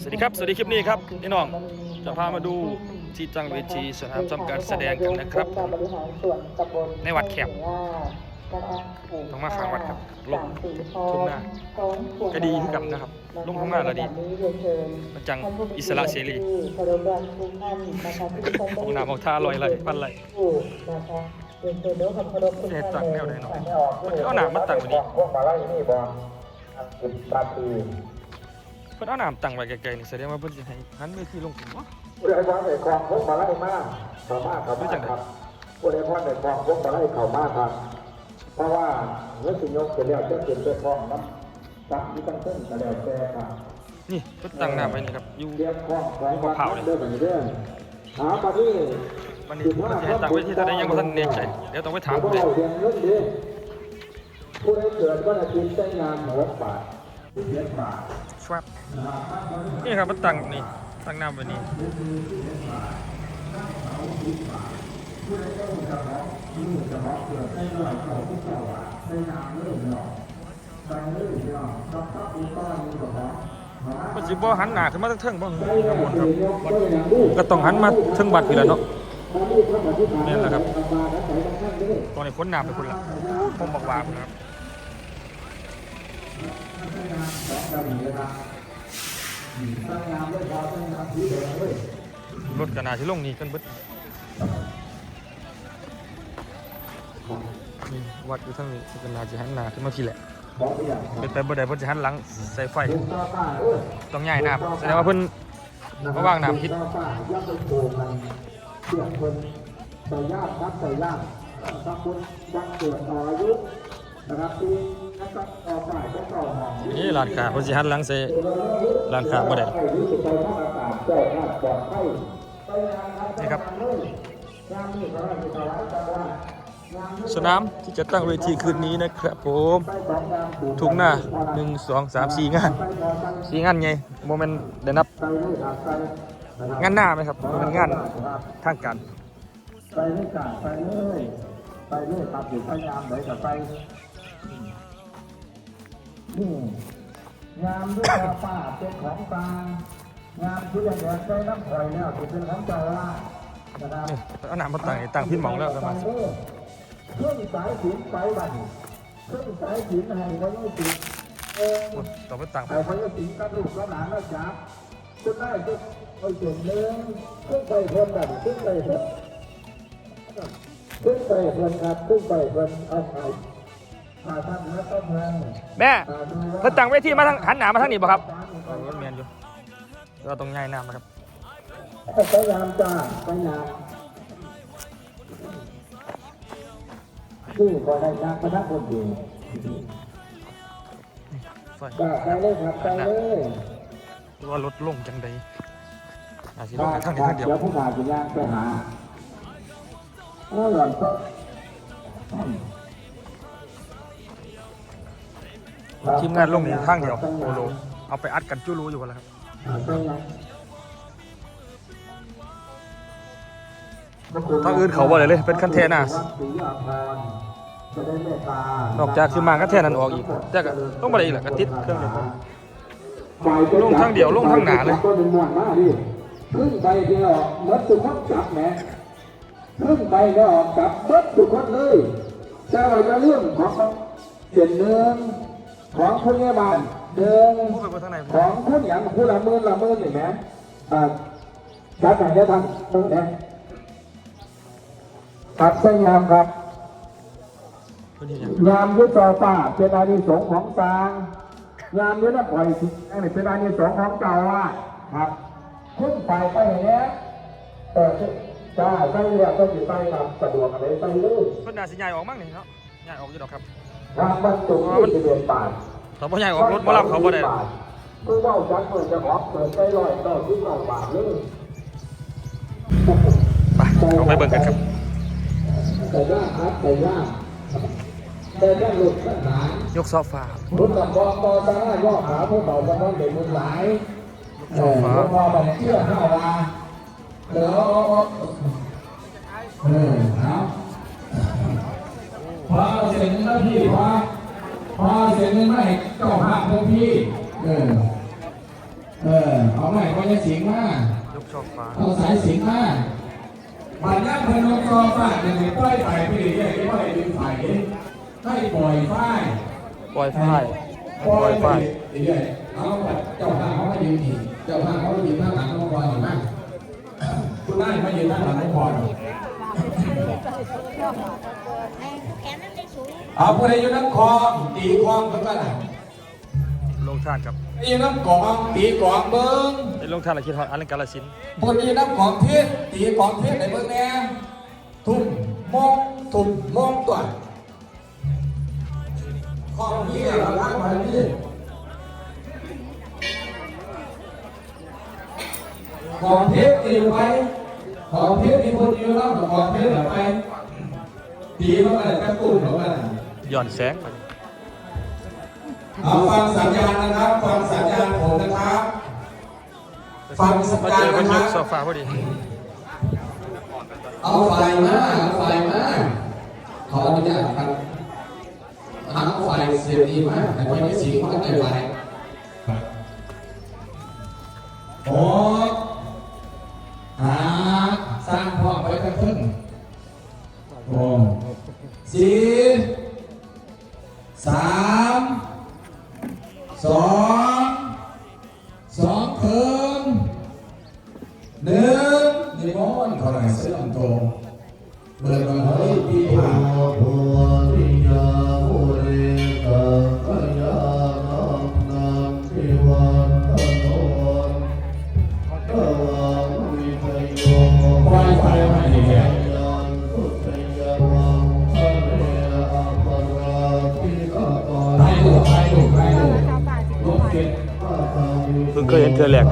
สวัสดีครับ สวัสดีคลิปนี้ครับพี่น้องจะพามาดูที่ตั้งเวทีสนามทำการแสดงกันนะครับ ในวัดแขกนะคะต้องมาข้างวัดครับ ลงทุ่งนาพร้อมพวงก็ดีคือกันนะครับ ลงทุ่งนาก็ดีมันจังอิสระเสรีเคารพรักทุกท่านานได้ห้องน้ำของท่าลอยไหลพันไหลเรียนเสียตังค์เลแนวใดยเนาะเอาหนามมาตังว้นี่พวกมาไล่นี่บอสิบนาที เพิ่นเอาน้ำตั้งไว้ไกลๆนี่แสดงว่าเพิ่นสิให้หันเวทีลงถึงวะผู้ใดว่าในคลองพวกมาไล่มากเขามากเขามากครับผู้ใดว่าในคลองพวกมาไล่เขามากครับ เพราะว่าเมื่อสิยกเสร็จแล้วจะเปลี่ยนเป็นคลองน้ำซักที่ตั้งเส้นกระเดียวแช่ครับนี่เพิ่นตั้งน้ำไว้นี่ครับอยู่เรียกคลองของมะพร้าวเลยเดินไปเรื่อยหามาที่วันนี้เพิ่นสิให้ตั้งเวทีเท่าใดยังบ่ทันแน่ใจเดี๋ยวต้องไปถามผู้ใดผู้ใดเกิดวันอาทิตย์ได้งานหกบาทสิบเจ็ดบาท ชวับนี่ครับมันตั้งนี่ตั้งน้ำว้นี่มันสิบ่หันหน้าขึ้นมาทั้งเทิงบ่ข้างบนครับก็ต้องหันมาเทิงบัดพี่ละเนาะนี่แหละครับตอนนี้ค้นหน้ำไปคนละผมบอกว่าครับ พุ่นครับรถก็น่าสิลงนี่กันเบิดนี่วัดอยู่ทางนี้ก็น่าสิหันหน้าขึ้นมาพี่แหละเป็นไปบ่ได้เพิ่นสิหันหลังใส่ไฟ ต้องย้ายน้ำแสดงว่าเพิ่นระว่างน้ำพิษย่ามันเสียงคนใส่ย่ามครับใส่ย่ามถ้าคุณวันเกิดอายุ นี่ร้านค้าเพิ่นสิหันหลังใส่ร้านค้าบ่ได้ไปรู้สึกไปท่าอากาศเจ้าหน้าปลอดภัยไปงานครับนี่ครับ สนามที่จะตั้งเวทีคืนนี้นะครับผมถุงหน้าหนึ่งสองสามสี่งานสี่งานไงโมเมนต์ได้นับไปเลยครับงานหน้าไหมครับบ่แมันงานทางการไปเลยจ้ะไปเลยไปเลยครับอยู่พยายามไหนกับไป นี่งามด้วยตาป้าเป็นของกลางงามที่จะเดือดใจน้ำข่อยแล้วที่เป็นของเจ้าว่านะครับนี่เอาน้ำมาตั้งให้ตั้งพินหมองแล้วประมาณเครื่องสายสินไปบันเครื่องสายสินให้ไว้ไม่ติดเออต่อไปตั้งไอ้พญาสิงกับลูกกับหลานแล้วจับคุณได้ก็ไปส่วนหนึ่งขึ้นไปเพิ่นแบบขึ้นไปเพิ่นขึ้นไปเพิ่นครับขึ้นไปเพิ่นเอาไปพาท่าน แล้วก็เพิ่นแม่ตาดูเพิ่นตั้งเวทีมาทางหันหน้ามาทางนี้บ่ครับเออมันแม่นอยู่เราต้องย้ายน้ำนะครับพยายามจ้าพยายามคือพอได้จ้างพนักคนดีไฟจ้าไปเลยครับไปเลยว่ารถลงจังใดอาจสิลงแต่ทางนี้ทางเดียวเดี๋ยวผู้ขาจะย่างไปหาเออหล่อนก็ ทีมงานลงนี่ทางเดียวโอโลเอาไปอัดกันจู้รู้อยู่กันแล้วครับทางอื่นเขาบ่ได้เลย เป็นคันเทน่ะนอกจากสิมางก็แท่นั้นออกอีก แต่ก็ต้องบ่ได้อีกแหละก็ติดเครื่องเดียวพอลงทางเดียวลงทางหนาเลยก็เป็นม่วนมากดิขึ้นไปเดียวเมื่อสุขคนจับแหมขึ้นไปแล้วจับเมื่อสุขคนเลยแต่ว่าจะเรื่องของเปลี่ยนเนือง ของพยาบาลเดินพูดไปบนทางไหนของคนอย่างผู้ละมื่นละมื่นเห็นไหมอ่าจัดไหนจะทำตรงไหนตัดเส้นยามครับยามยุทธป้าเป็นอานิสงส์ของกลางยามยุทธปล่อยสิอันนี้เป็นอานิสงส์ของเจ้าว่าครับขึ้นไปไปเนี้ยเออจ้าไปเรียกก็อยู่ไปครับสะดวกอะไรไปเลยเพิ่นน่าสิย้ายออกมั้งนี่เนาะย้ายออกอยู่ดอกครับ ทางบรรจุที่สิบเอ็ดบาทถ้าบ่ย้ายออกรถบ่รับเขาบ่ได้เพิ่งเล่าจักเปิดจะขอเปิดไปร้อยเก้าสิบเก้าบาทเลยไปเอาไปเบิ่งกันครับแต่ย่างครับแต่ย่างแต่ย่างหลุดขนาดยกโซฟารุ่นกับปอปอจะให้ย่อขาผู้เบาจะต้องเด็กมือหลายเออหลวงพ่อบอกเชื่อเข้ามาเดี๋ยวเออเอา พอเสร็จแล้วพี่พอพอเสร็จแล้วไม่เจ้าภาพพวกพี่ เออ เออเอาหน่ก็จะสิงมากเอาสายสิงมาบานย่างเพลินกอฟ้าจะมีปล่อยไฟไปเรื่อยๆปล่อยดึงไฟให้ปล่อยไฟปล่อยฝ้ายปล่อยฝ้ายเรื่อยๆเอาเจ้าข้างเขาไมายืนนี่เจ้าข้างเขาไมายืนข้างหลังน้องบอลเห็นไหมคุณนายมายืนข้างหลังน้องบอล เอาผู้ใดอยู่น้ำคลองตีคลองกันก็ได้ลงท่านครับอยู่น้ำกองตีกองเบิ้งไอ้ลงท่านอะไรคิดฮอดอันนั้นกาลสินธุ์ผู้ใดอยู่น้ำกองเทศตีกองเทศในเบิ้งแน่ทุ่มมองทุ่มมองตัวคลองนี้เราล้างมานี่กองเทศตีไปกองเทศมีคนอยู่น้ำกองเทศไปตีมันอะไรกระตุ้นหรือว่า ย้อนแสงไปเอาฟังสัญญาณนะครับ ฟังสัญญาณผมนะครับ ฟังสัญมาญาเจณอกันนะยคกโซรับฟาพอดีเอาไฟมาเอาไฟมาขออนุญาตครับหาไฟเสียดีมากแต่ไม่สีมันได้ไฟโอ้หาสร้างพ่อไว้ทั้งครึ่งโอ้สี่ส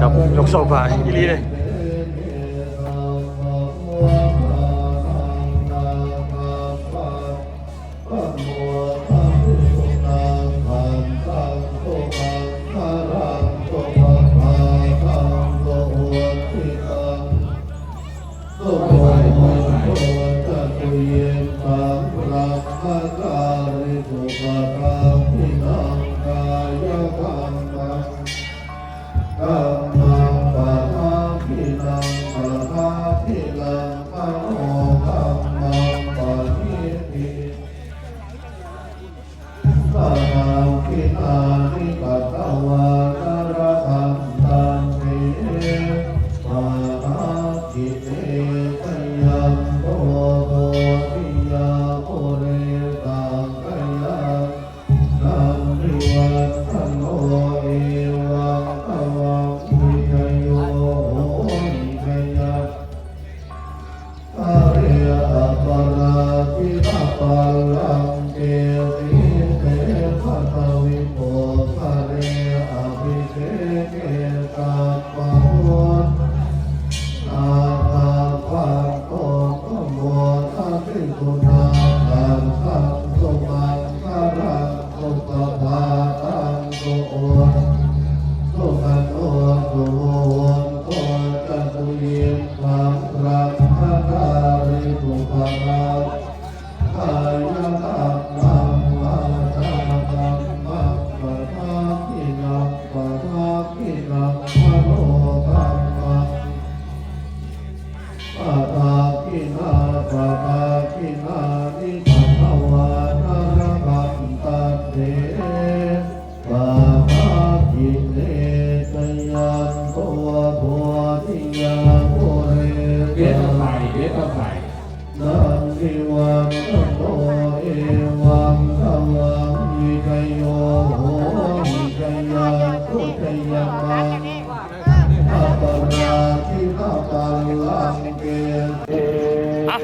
ဒါပုံရောက်ဆောက်ပါအီလေးတယ် ทังคิ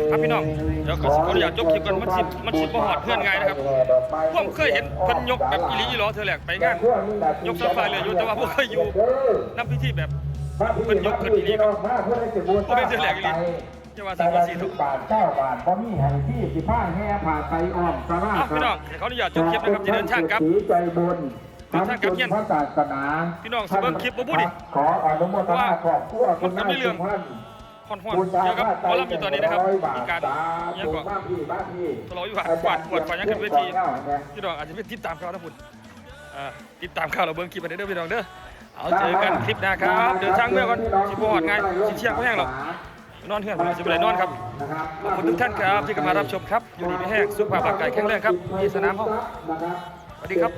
ครับพี่น้อง ดี๋ยวขออนุญาตยกคลิปกันมันสิมันสิบ่หอดเพื่อนไงนะครับผมเคยเห็นเพิ่นยกแบบอีหลีอีหลอเธอแหลกไปงานยกโซฟาเลยอยู่แต่ว่าผมเคยอยู่นำพิธีแบบเพิ่นยกขึ้นอีหลีครับบ่เป็นเธอแหลกอีหลีจะว่าสังกะสีทุกบาทเก้าบาทพอมีให้ที่สิผ้าแห่ผ่าไปอ้อมสาราอะพี่น้องเดี๋ยวขออนุญาตยกคลิปนะครับจะเดินทางกลับสีใจบุญเดินทางกลับเย็นพระศาสนาพี่น้องสิเบิ่งคลิปบ่บุดิขออนุโมทนาขอบคุณคุณมันก็มีเรื่อง ท่านค่อนๆเกี่ยวกับหมอลำอยู่ตอนนี้นะครับมีการสาเนี่ยธุก็บ้านพี่บ้านพี่ทะเลาะวิวาทกวาดกวาดไฟยังขึ้นเวทีพี่น้องอาจจะไปติดตามข่าวนะพุ่นอ่าติดตามข่าวเราเบิ่งคลิปอันนี้เด้อพี่น้องเด้อเอาเจอกันคลิปหน้าครับเดินทางเมื่อก่อนสิบหอดไงสิเชียงก็แห้งหรอกนอนเฮือนผมสิบเลยนอนครับขอบคุณทุกท่านครับที่เข้ามารับชมครับอยู่ดีไม่แห้งสุขภาพร่างกายแข็งแรงครับที่สนามห้องนะครับสวัสดีครับ